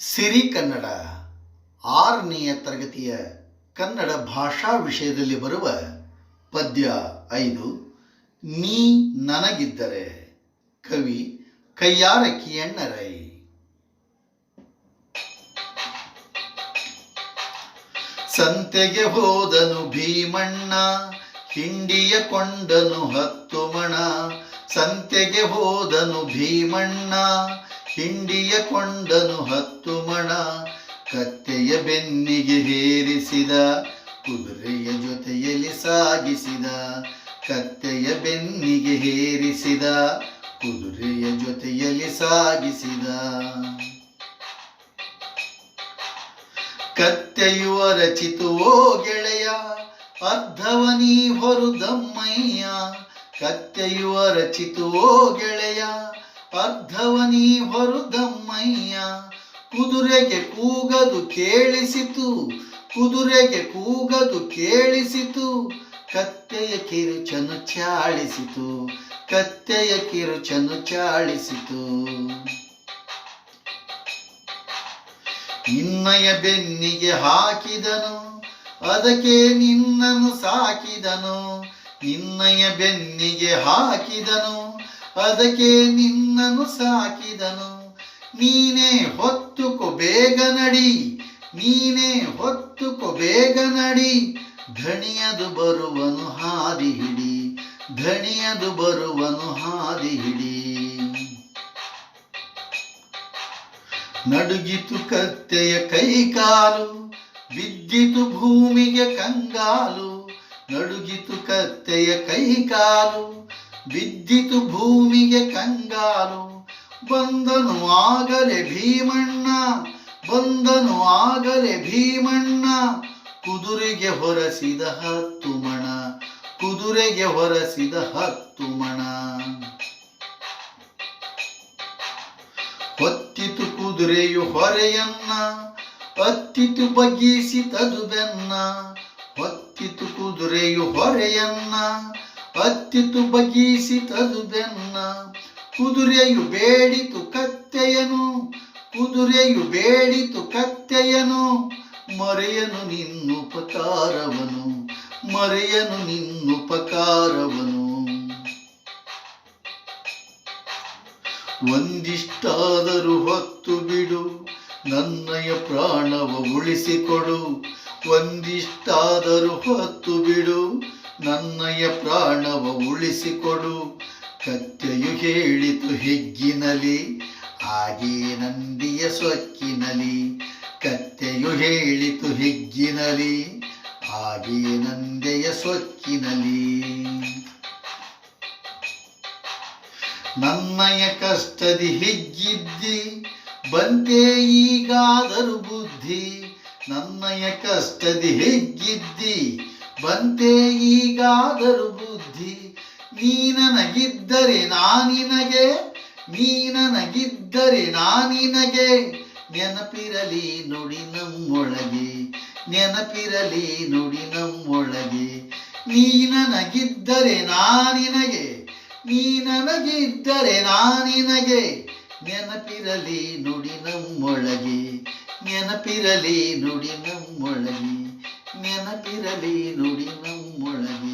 ಸಿರಿ ಕನ್ನಡ, ಆರನೆಯ ತರಗತಿಯ ಕನ್ನಡ ಭಾಷಾ ವಿಷಯದಲ್ಲಿ ಬರುವ ಪದ್ಯ ಐದು, ನೀ ನನಗಿದ್ದರೆ, ಕವಿ ಕೈಯಾರ ಕಿಯಣ್ಣರೈ ಸಂತೆಗೆ ಹೋದನು ಭೀಮಣ್ಣ, ಹಿಂಡಿಯ ಕೊಂಡನು ಹತ್ತು ಮಣ ಸಂತೆಗೆ ಹೋದನು ಭೀಮಣ್ಣ ಹಿಂಡಿಯ ಕೊಂಡನು ಹತ್ತು ಮಣ, ಕತ್ತೆಯ ಬೆನ್ನಿಗೆ ಹೇರಿಸಿದ, ಕುದುರೆಯ ಜೊತೆಯಲ್ಲಿ ಸಾಗಿಸಿದ, ಕತ್ತೆಯ ಬೆನ್ನಿಗೆ ಹೇರಿಸಿದ, ಕುದುರೆಯ ಜೊತೆಯಲ್ಲಿ ಸಾಗಿಸಿದ. ಕತ್ತೆಯು ರಚಿತುವೋ ಗೆಳೆಯ ಅರ್ಧವನಿ ಹೊರುದಮ್ಮಯ್ಯ ಕತ್ತೆಯು ಓ ಗೆಳೆಯ ಅರ್ಧವನಿ ಹೊರದಮ್ಮಯ್ಯ ಕುದುರೆಗೆ ಕೂಗದು ಕೇಳಿಸಿತು, ಕುದುರೆಗೆ ಕೂಗದು ಕೇಳಿಸಿತು. ಕತ್ತೆಯ ಕಿರುಚನು ಚಾಳಿಸಿತು, ಕತ್ತೆಯ ಕಿರುಚನು ಚಾಳಿಸಿತು. ನಿನ್ನಯ ಬೆನ್ನಿಗೆ ಹಾಕಿದನು, ಅದಕ್ಕೆ ನಿನ್ನನ್ನು ಸಾಕಿದನು. ನಿನ್ನಯ ಬೆನ್ನಿಗೆ ಹಾಕಿದನು ಅದಕ್ಕೆ ನಿನ್ನನ್ನು ಸಾಕಿದನು. ನೀನೇ ಹೊತ್ತುಕೊ ಬೇಗ ನಡಿ. ನೀನೇ ಹೊತ್ತುಕೊ ಬೇಗ ನಡಿ. ಧಣಿಯದು ಬರುವನು ಹಾದಿ ಹಿಡಿ. ಧಣಿಯದು ಬರುವನು ಹಾದಿ ಹಿಡಿ. ನಡುಗಿತು ಕತ್ತೆಯ ಕೈಕಾಲು, ಬಿದ್ದಿತು ಭೂಮಿಗೆ ಕಂಗಾಲು. ನಡುಗಿತು ಕತ್ತೆಯ ಕೈಕಾಲು ಬಿದ್ದಿತು ಭೂಮಿಗೆ ಕಂಗಾಲು ಬಂದನು ಆಗಲೆ ಭೀಮಣ್ಣ ಬಂದನು ಆಗಲೆ ಭೀಮಣ್ಣ, ಕುದುರೆಗೆ ಹೊರಸಿದ ಹತ್ತು ಮಣ ಕುದುರೆಗೆ ಹೊರಸಿದ ಹತ್ತು ಮಣ ಹೊತ್ತಿತು ಕುದುರೆಯು ಹೊರೆಯನ್ನ ಹತ್ತಿತು ಬಗ್ಗಿಸಿತದು ಬೆನ್ನ ಹೊತ್ತಿತು ಕುದುರೆಯು ಹೊರೆಯನ್ನ ಹತ್ತಿತು ಬಗ್ಗಿಸಿತದು ಬೆನ್ನ. ಕುದುರೆಯು ಬೇಡಿತು ಕತ್ತೆಯನು. ಕುದುರೆಯು ಬೇಡಿತು ಕತ್ತೆಯನು. ಮರೆಯನು ನಿನ್ನುಪಕಾರವನು ಮರೆಯನು ನಿನ್ನುಪಕಾರವನು ಒಂದಿಷ್ಟಾದರೂ ಹೊತ್ತು ಬಿಡು. ನನ್ನಯ ಪ್ರಾಣವ ಉಳಿಸಿಕೊಡು. ಒಂದಿಷ್ಟಾದರೂ ಹೊತ್ತು ಬಿಡು. ನನ್ನಯ ಪ್ರಾಣವ ಉಳಿಸಿಕೊಡು. ಕತ್ತೆಯು ಹೇಳಿತು ಹಿಗ್ಗಿನಲಿ, ಹಾಗೆ ನಂದಿಯ ಸೊಕ್ಕಿನಲಿ. ಕತ್ತೆಯು ಹೇಳಿತು ಹಿಗ್ಗಿನಲಿ, ಹಾಗೆ ನಂದೆಯ ಸೊಕ್ಕಿನಲಿ. ನನ್ನಯ ಕಷ್ಟದಿ ಹಿಗ್ಗಿದ್ದಿ, ಬಂತೆ ಈಗಾದರೂ ಬುದ್ಧಿ. ನನ್ನಯ ಕಷ್ಟದಿ ಹಿಗ್ಗಿದ್ದಿ ಬಂತೆ ಈಗಾದರೂ ಬುದ್ಧಿ, ನೀ ನನಗಿದ್ದರೆ ನಾನಿನಗೆ, ನೀ ನನಗಿದ್ದರೆ ನಾನಿನಗೆ. ನೆನಪಿರಲಿ ನುಡಿ ನಮ್ಮೊಳಗೆ, ನೆನಪಿರಲಿ ನುಡಿ ನಮ್ಮೊಳಗೆ. ನೀ ನನಗಿದ್ದರೆ ನಾನಿನಗೆ, ನೀ ನನಗಿದ್ದರೆ ನಾನಿನಗೆ. ನೆನಪಿರಲಿ ನುಡಿ ನಮ್ಮೊಳಗೆ, ನೆನಪಿರಲಿ ನುಡಿ ನಮ್ಮೊಳಗೆ. ನೆನಪಿರಲಿ ನುಡಿ ನಮ್ಮೊಳಗೆ